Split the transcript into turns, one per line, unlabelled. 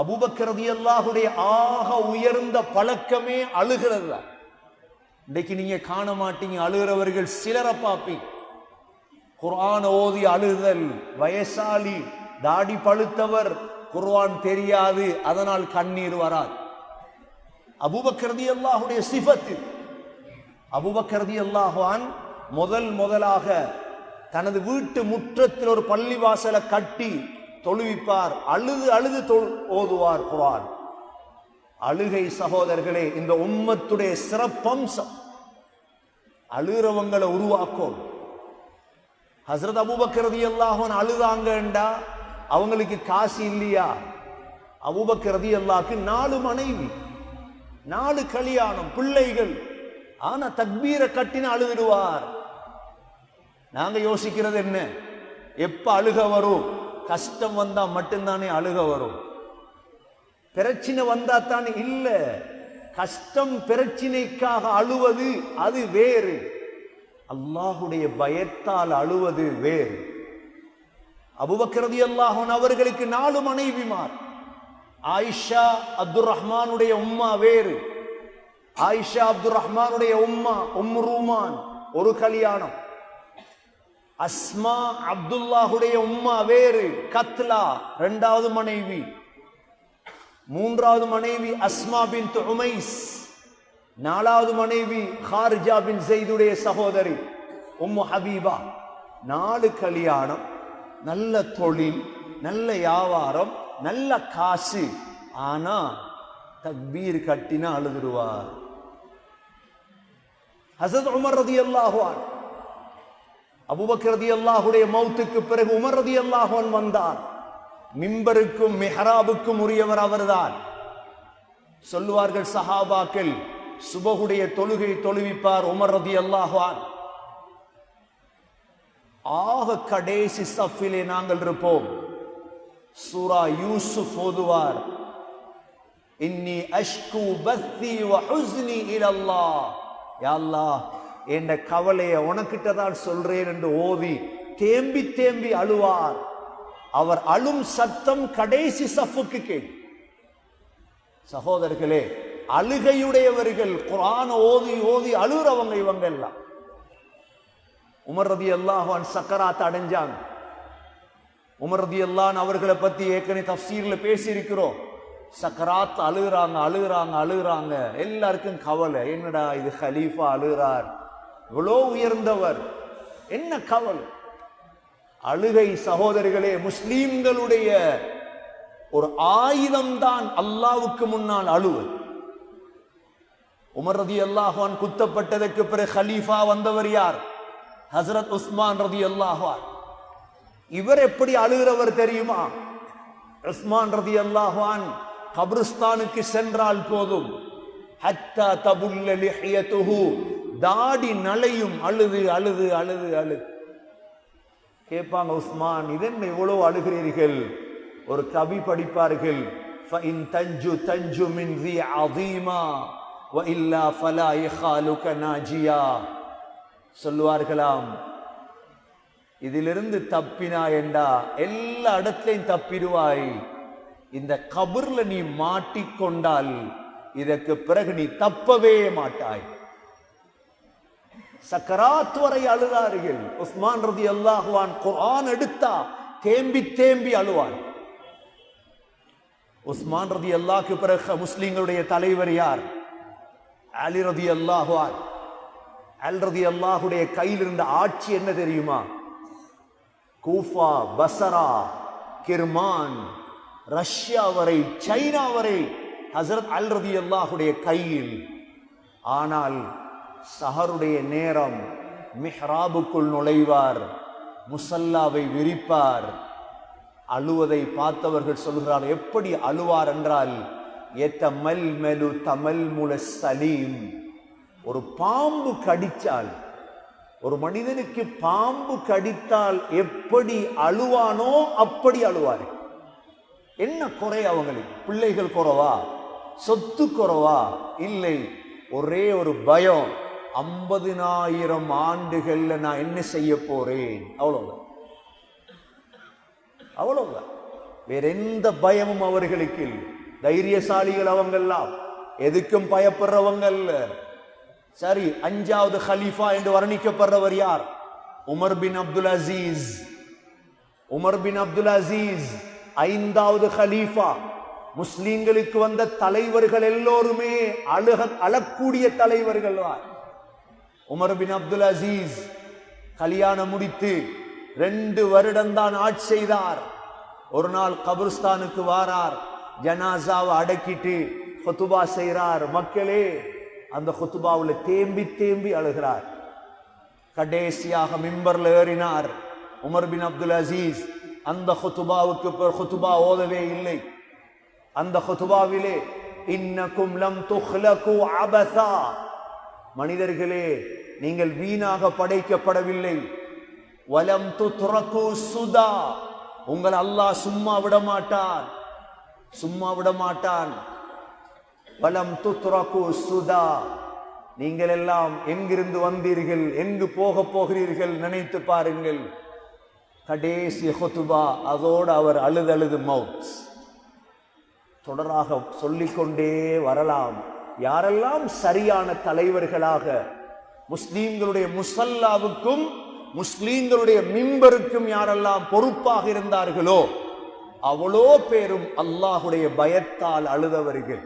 அபுபக்கரதி அல்லாஹுடைய ஆக உயர்ந்த பழக்கமே அழுகிறது தான் இன்றைக்கு நீங்க காண மாட்டீங்க அழுகிறவர்கள் சிலரை பார்ப்பீங்க. குர்ஆன் ஓதி அழுதல் வயசாலி தாடி பழுத்தவர் குர்வான் தெரியாது அதனால் கண்ணீர் வராது. அபுபக்கரதி அல்லாஹுடைய சிபத்து அபுபக்கரதி அல்லாஹான் முதல் முதலாக தனது வீட்டு முற்றத்தில் ஒரு பள்ளிவாசலை கட்டி தொழுவிப்பார். அழுது அழுது தொழு ஓதுவார் குரான் அழுகை சகோதரர்களே இந்த உம்மத்துடைய சிறப்பம்சம். அழுகிறவங்களை உருவாக்கும். ஹசரத் அபூபக்கர் ரதியல்லாஹு அழுதாங்கண்டா? அவங்களுக்கு காசு இல்லையா? அபூபக்கர் ரதியல்லாஹ்க்கு நாலு மனைவி நாலு கல்யாணம் பிள்ளைகள். ஆனா தக்பீரை கட்டின அழுதுடுவார். நாங்க யோசிக்கிறது என்ன? எப்ப அழுக வரும்? கஷ்டம் வந்தால் மட்டும்தானே அழுக வரும். பிரச்சனை வந்தா தானே இல்லை. கஷ்டம் பிரச்சினைக்காக அழுவது அது வேறு. அல்லாஹுடைய பயத்தால் அழுவது வேறு. அபுபக்கரதி அல்லாஹன் அவர்களுக்கு நாலு மனைவிமார் ஆயிஷா அப்துல் ரஹ்மானுடைய உம்மா வேறு. ஆயிஷா அப்துல் ரஹ்மானுடைய உம்மா உம் ரூமான் ஒரு கல்யாணம். அஸ்மா அப்துல்லாஹுடைய உம்மா வேறு கத்லா இரண்டாவது மனைவி. மூன்றாவது மனைவி அஸ்மா பின் உமைஸ். நாலாவது மனைவி ஹார்ஜா பின் செய்துடைய சகோதரி உம்மு ஹபீபா. நாலு கல்யாணம் நல்ல தொழில் நல்ல வியாபாரம் நல்ல காசு. ஆனா தக்பீர் கட்டினா அழுதுடுவார் ஹசத் உமர் ரதி அல்லாஹுவான் அபுபக்ரதி அல்லாஹுடைய மௌத்துக்கு பிறகு உமரதி அல்லாஹோன் வந்தார். மிம்பருக்கும் மெஹராபுக்கும் உரியவர் அவர்தான். சொல்லுவார்கள் சஹாபாக்கள் சுபகுடைய தொழுகை தொழுவிப்பார் உமர் ரதி அல்லாஹான் ஆக கடைசி சஃபிலே நாங்கள் இருப்போம். சூரா யூசுப் ஓதுவார். இன்னி அஷ்கு பஸ்தி வ ஹுஸ்னி இலல்லாஹ். யா அல்லாஹ் என்ற கவலையை உனக்கிட்ட தான் சொல்றேன் என்று ஓதி தேம்பி தேம்பி அழுவார். அவர் அழும் சத்தம் கடைசி சஃபுக்கு கேள். சகோதரர்களே அழுகையுடையவர்கள் குரான ஓதி ஓதி அழுகிறவங்க இவங்க எல்லாம் உமர் ரதி அல்லாஹான் சக்கராத் அடைஞ்சாங்க உமர் ரதி அல்லான் அவர்களை பத்தி ஏற்கனவே தப்சீர்ல பேசியிருக்கிறோம். சக்கராத் அழுகுறாங்க அழுகுறாங்க அழுகுறாங்க. எல்லாருக்கும் கவலை என்னடா இது ஹலீஃபா அழுகிறார். இவ்வளோ உயர்ந்தவர். என்ன கவல்? அழுகை சகோதரிகளே முஸ்லீம்களுடைய ஒரு ஆயுதம் தான் அல்லாவுக்கு முன்னால் அழுவது உமர் ரதி அல்லாஹான் குத்தப்பட்டதற்கு பிறகு ஹலீஃபா வந்தவர் யார்? ஹசரத் உஸ்மான் ரதி அல்லாஹான் இவர் எப்படி அழுகிறவர் தெரியுமா? உஸ்மான் ரதி அல்லாஹான் கபிரிஸ்தானுக்கு சென்றால் போதும். ஹத்தா தபுல்ல லிஹியத்துஹு தாடி நலையும் அழுது அழுது அழுது அழுது கேட்பாங்க உஸ்மான் இதென்ன இவ்வளவு அழுகிறீர்கள் ஒரு கவி படிப்பார்கள் فإن تنجو تنجو من ذي عظيما وإلا فلا يخالك ناجيا சொல்லுவார்களாம் இதிலிருந்து தப்பினா என்றா எல்லா இடத்திலையும் தப்பிடுவாய் இந்த கபர்ல நீ மாட்டிக்கொண்டால் இதற்கு பிறகு நீ தப்பவே மாட்டாய் சக்கராத் வரை அழுதார்கள். உஸ்மான் ரதி அல்லாஹுவான் குரான் எடுத்தா தேம்பி தேம்பி அழுவான். உஸ்மான் ரதி அல்லாஹ்க்கு பிறகு முஸ்லிம்களுடைய தலைவர் யார்? அலி ரதி அல்லாஹுவான் அல் ரதி அல்லாஹுடைய கையில் இருந்த ஆட்சி என்ன தெரியுமா? கூஃபா பசரா கிர்மான் ரஷ்யா வரை சைனா வரை ஹசரத் அல் ரதி அல்லாஹுடைய கையில். ஆனால் சஹருடைய நேரம் மிஹ்ராபுக்குள் நுழைவார் முசல்லாவை விரிப்பார். அழுவதை பார்த்தவர்கள் சொல்கிறார் எப்படி அழுவார் என்றால் எத்தமல் மெலு தமல் முல சலீம். ஒரு பாம்பு கடித்தால் ஒரு மனிதனுக்கு பாம்பு கடித்தால் எப்படி அழுவானோ அப்படி அழுவார். என்ன குறை அவங்களுக்கு? பிள்ளைகள் குறவா? சொத்து குறவா? இல்லை ஒரே ஒரு பயம். ஐம்பதினாயிரம் ஆண்டுகள்ல நான் என்ன செய்ய போறேன்? அவ்வளவுதான் அவ்வளோங்க வேற எந்த பயமும் அவர்களுக்கு இல்லை. தைரியசாலிகள் அவங்கெல்லாம். எதுக்கும் பயப்படுறவங்க இல்ல. சரி அஞ்சாவது ஹலீஃபா என்று வர்ணிக்கப்படுறவர் யார்? Umar bin Abdul Aziz. Umar bin Abdul Aziz ஐந்தாவது ஹலீஃபா. முஸ்லீம்களுக்கு வந்த தலைவர்கள் எல்லோருமே அழுக அழக்கூடிய தலைவர்கள் தான் உமர் பின் அப்துல் அசீஸ் கல்யாணம் முடித்து ரெண்டு வருடம் தான் ஆட்சி செய்தார். ஒரு நாள் கபிர்ஸ்தானுக்கு வாரார். ஜனாசாவை அடக்கிட்டு கொத்துபா செய்கிறார். மக்களே அந்த கொத்துபாவில் தேம்பி தேம்பி அழுகிறார். கடைசியாக மிம்பர்ல ஏறினார் உமர் பின் அப்துல் அசீஸ். அந்த ஹொத்துபாவுக்கு ஹொத்துபா ஓதவே இல்லை. அந்த ஹொத்துபாவிலே இன்னக்கும் லம் துஹ்லகு அபசா மனிதர்களே நீங்கள் வீணாக படைக்கப்படவில்லை. வலம் துத்ரகு சுதா. உங்கள் அல்லாஹ் சும்மா விட மாட்டான் சும்மா விட மாட்டான் வலம் துத்ரகு சுதா. நீங்கள் எல்லாம் எங்கிருந்து வந்தீர்கள்? எங்கு போக போகிறீர்கள்? நினைத்து பாருங்கள். கடைசி ஹொத்துபா அதோடு அவர் அழுது அழுது மவுத். தொடராக சொல்லிக்கொண்டே வரலாம். யாரெல்லாம் சரியான தலைவர்களாக முஸ்லீம்களுடைய முசல்லாவுக்கும் முஸ்லீம்களுடைய மிம்பருக்கும் யாரெல்லாம் பொறுப்பாக இருந்தார்களோ அவ்வளோ பேரும் அல்லாஹுடைய பயத்தால் அழுதவர்கள்.